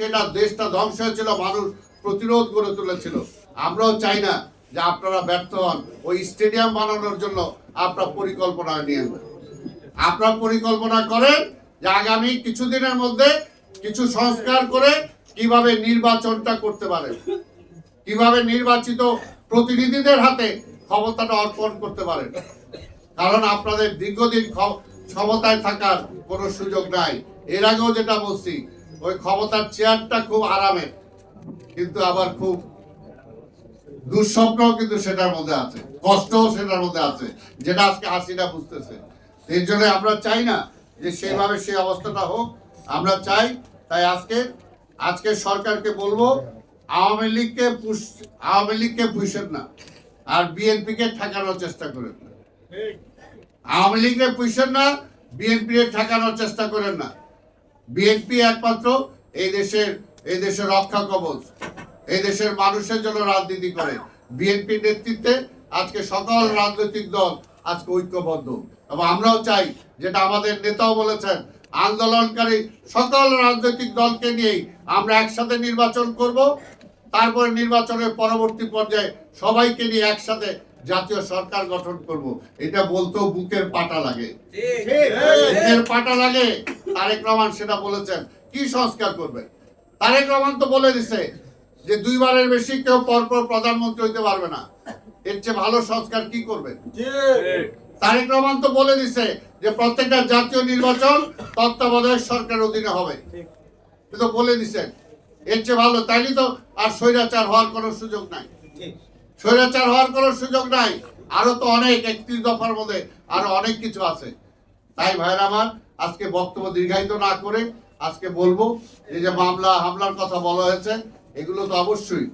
সেটা দেশটা ধ্বংস হয়েছিল, মানুষ প্রতিরোধ গড়ে তুলেছিল। আমরাও চাই না যে আপনারা ব্যর্থ হন। ওই স্টেডিয়াম বানানোর জন্য আপনার পরিকল্পনা নিয়ে আপনার পরিকল্পনা করেন যে আগামী কিছুদিনের মধ্যে কিছু সংস্কার করে কীভাবে নির্বাচনটা করতে পারেন। কীভাবে নির্বাচিত প্রতিনিধিদের হাতে ক্ষমতাটা অর্পণ করতে পারেন। কারণ আপনাদের দীর্ঘদিন ক্ষ- ক্ষমতায় থাকার কোনো সুযোগ নাই। এর আগেও যেটা বলছি ওই ক্ষমতার চেয়ারটা খুব আরামের, কিন্তু আবার খুব দুঃস্বপ্নও কিন্তু সেটার মধ্যে আছে, কষ্টও সেটার মধ্যে আছে, যেটা আজকে হাসিটা বুঝতেছে। এই জন্য আমরা চাই না যে সেইভাবে সেই অবস্থাটা হোক, আমরা চাই, তাই আজকে আজকে সরকারকে বলব, আওয়ামী লীগকে পুষ আওয়ামী লীগকে পুষেন না, আর বিএনপি কে ঠেকানোর চেষ্টা করেন না। আওয়ামী লীগকে পুষেন না বিএনপি কে ঠেকানোর চেষ্টা করেন না। বিএনপি একমাত্র এই দেশের এই দেশের রক্ষা কবচ। এই দেশের মানুষের জন্য রাজনীতি করে। বিএনপি নেতৃত্বে আজকে সকল রাজনৈতিক দল আজকে ঐক্যবদ্ধ। এবং আমরাও চাই যেটা আমাদের নেতাও বলেছেন আন্দোলনকারী সকল রাজনৈতিক দলকে নিয়েই আমরা একসাথে নির্বাচন করব। তারপরে নির্বাচনের পরবর্তী পর্যায়ে সবাইকে নিয়ে একসাথে জাতীয় সরকার গঠন করব। এটা বলতেও বুকের পাটা লাগে। বুকের পাটা লাগে। তারেক রহমান সেটা বলেছেন। কি সংস্কার করবে তারেক রহমান তো বলে দিছে যে দুইবারের বেশি কেউ পরপর প্রধানমন্ত্রী হইতে পারবে না। এর চেয়ে ভালো সংস্কার কি করবে তারেক রহমান তো বলে দিছে যে প্রত্যেকটা জাতীয় নির্বাচন তত্ত্বাবধায়ক সরকার অধীনে হবে। তো বলে দিছেন। এর চেয়ে ভালো তাইলে তো আর স্বৈরাচার হওয়ার কোনো সুযোগ নাই। স্বৈরাচার হওয়ার কোনো সুযোগ নাই। আরও তো অনেক একত্রিশ দফার মধ্যে আরও অনেক কিছু আছে। তাই ভাইরা আমার, আজকে বক্তব্য দীর্ঘায়িত না করে আজকে বলব, এই যে মামলা, হামলার কথা বলা হয়েছে, এগুলো তো অবশ্যই।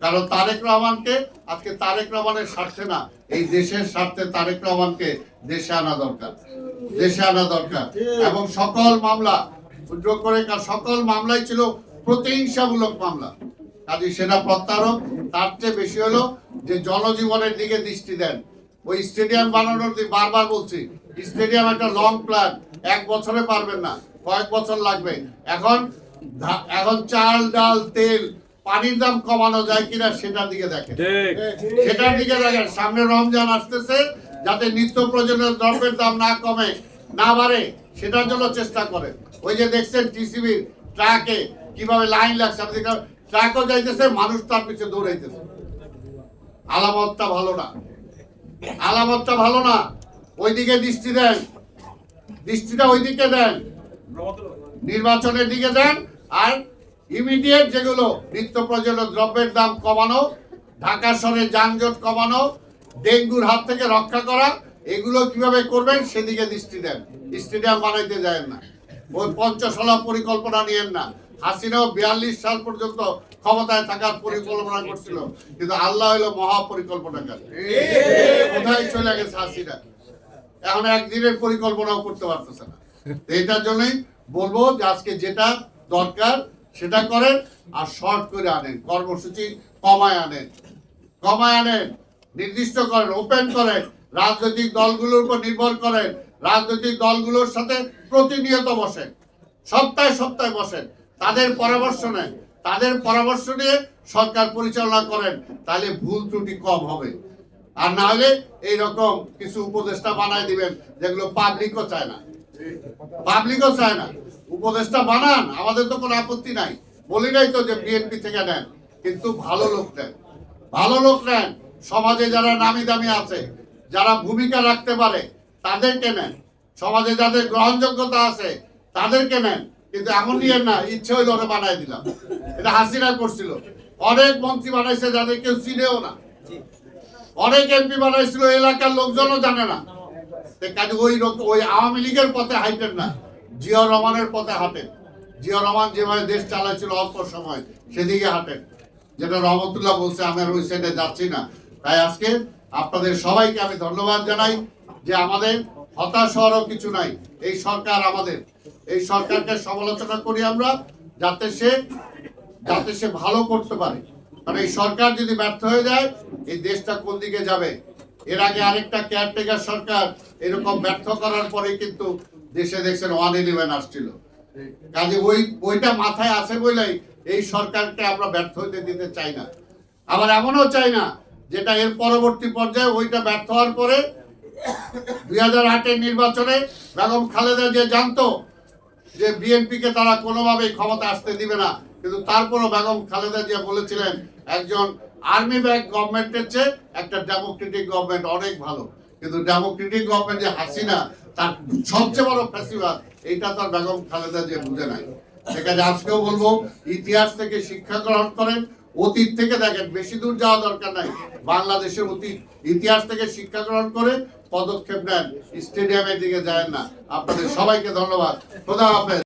কারণ তারেক রহমানকে, আজকে তারেক রহমানের স্বার্থে না, এই দেশের স্বার্থে তারেক রহমানকে দেশে আনা দরকার, দেশে আনা দরকার। এবং সকল মামলা উদ্যোগ করে কার সকল মামলাই ছিল প্রতিহিংসামূলক মামলা। কাজে সেটা প্রত্যারোপ তার চেয়ে বেশি হলো যে জনজীবনের দিকে দৃষ্টি দেন। ওই স্টেডিয়াম বানানোর বারবার বলছি স্টেডিয়াম একটা লং প্ল্যান এক বছরে পারবেন না কয়েক বছর লাগবে। এখন এখন চাল ডাল তেল পানির দাম কমানো যায় কিনা সেটার দিকে দেখেন। সেটার দিকে দেখেন সামনে রমজান আসতেছে যাতে নিত্য প্রয়োজনীয় দ্রব্যের দাম না কমে না বাড়ে সেটার জন্য চেষ্টা করেন। ওই যে দেখছেন টিসিবি ট্রাকে কীভাবে লাইন লাগছে আপনি ট্রাকও যাইতেছে মানুষ তার পিছনে দৌড়াইতেছে। আলামতটা ভালো না। আলামতটা ভালো না। ওইদিকে দৃষ্টি দেন। দৃষ্টিটা ওইদিকে দেন। নির্বাচনের দিকে দেন আর ইমিডিয়েট যেগুলো নিত্য প্রয়োজনীয় দ্রব্যের দাম কমানো, ঢাকা শহরে যানজট কমানো, ডেঙ্গুর হাত থেকে রক্ষা করা, এগুলো কীভাবে করবেন সেদিকে দৃষ্টি দেন। স্টেডিয়াম বানাইতে যায় না। ওই পঞ্চশলা পরিকল্পনা নিয়েন না। হাসিনাও বিয়াল্লিশ সাল পর্যন্ত ক্ষমতায় থাকার পরিকল্পনা করছিল। কিন্তু আল্লাহ হলো মহা পরিকল্পনাকারী কোথায় চলে গেছে হাসিনা? এখন একদিনের পরিকল্পনাও করতে পারতেছে না। তো এটার জন্যই বলব যে আজকে যেটা দরকার সেটা করেন আর শর্ট করে আনেন, কর্মসূচি কমায় আনেন। কমায় আনেন, নির্দিষ্ট করেন ওপেন করেন, রাজনৈতিক দলগুলোর উপর নির্ভর করেন, রাজনৈতিক দলগুলোর সাথে প্রতিনিয়ত বসেন, সপ্তাহে সপ্তাহে বসেন, তাদের পরামর্শ নেন, তাদের পরামর্শ নিয়ে সরকার পরিচালনা করেন, তাহলে ভুল ত্রুটি কম হবে। আর না হলে এইরকম কিছু উপদেষ্টা বানায় দিবেন যেগুলো পাবলিকও চায় না। পাবলিকও চায় না। উপদেষ্টা বানান, আমাদের তো কোনো আপত্তি নাই। বলি নাই তো যে বিএনপি থেকে নেন, কিন্তু ভালো লোক নেন। ভালো লোক নেন, সমাজে যারা নামি দামি আছে, যারা ভূমিকা রাখতে পারে, তাদেরকে নেন। সমাজে যাদের গ্রহণযোগ্যতা আছে, তাদেরকে নেন। কিন্তু এমন নিয়ে না, ইচ্ছে হইলে ওরা বানাই দিলাম। এটা হাসিনা করছিল। অনেক মন্ত্রী বানাইছে যাদের কেউ চিনেও না। অনেক এমপি বানাইছিল, এলাকার লোকজনও জানে না। কাজে ওই ওই আওয়ামী লীগের পথে হাইটেন না, জিয়া রহমানের পথে হাঁটেন। জিয়া রহমান যেভাবে দেশ চালাইছিল অল্প সময়, সেদিকে হাঁটেন। যেটা রহমতুল্লাহ বলছে, আমি ওই সাইডে যাচ্ছি না। তাই আজকে আপনাদের সবাইকে আমি ধন্যবাদ জানাই যে আমাদের হতাশ হওয়ারও কিছু নাই। এই সরকার আমাদের। এই সরকারকে সমালোচনা করি আমরা, যাতে সে যাতে সে ভালো করতে পারে। কারণ এই সরকার যদি ব্যর্থ হয়ে যায়, এই দেশটা কোন দিকে যাবে? এর আগে আরেকটা কেয়ারটেকার সরকার এরকম ব্যর্থ করার পরে কিন্তু দেশে দেখছেন ওয়ান ইলেভেন আসছিল। কাজে ওই, ওইটা মাথায় আছে বলেই এই সরকারকে আমরা ব্যর্থ হইতে দিতে চাই না। আবার এমনও চাই না, যেটা এর পরবর্তী পর্যায়ে ওইটা ব্যর্থ হওয়ার পরে দুই হাজার আটের নির্বাচনে বেগম খালেদা যে জানতো যে বিএনপিকে তারা কোনোভাবেই ক্ষমতা আসতে দিবে না, কিন্তু তারপরও বেগম খালেদা জিয়া বলেছিলেন একজন আর্মি ব্যাক গভর্নমেন্টের চেয়ে একটা ডেমোক্রেটিক গভর্নমেন্ট অনেক ভালো। কিন্তু ডেমোক্রেটিক গভর্নমেন্ট যে হাসিনা, তার সবচেয়ে বড় ফেস্টিভ্যাল এইটা তার বেগম খালেদা যে বুঝে নাই। সেখানে আজকেও বলব, ইতিহাস থেকে শিক্ষা গ্রহণ করেন, অতীত থেকে দেখেন, বেশি দূর যাওয়া দরকার নাই। বাংলাদেশের অতীত, ইতিহাস থেকে শিক্ষা গ্রহণ করে পদক্ষেপ নেন, স্টেডিয়ামের দিকে যায় না। আপনাদের সবাইকে ধন্যবাদ। খোদা হাফেজ।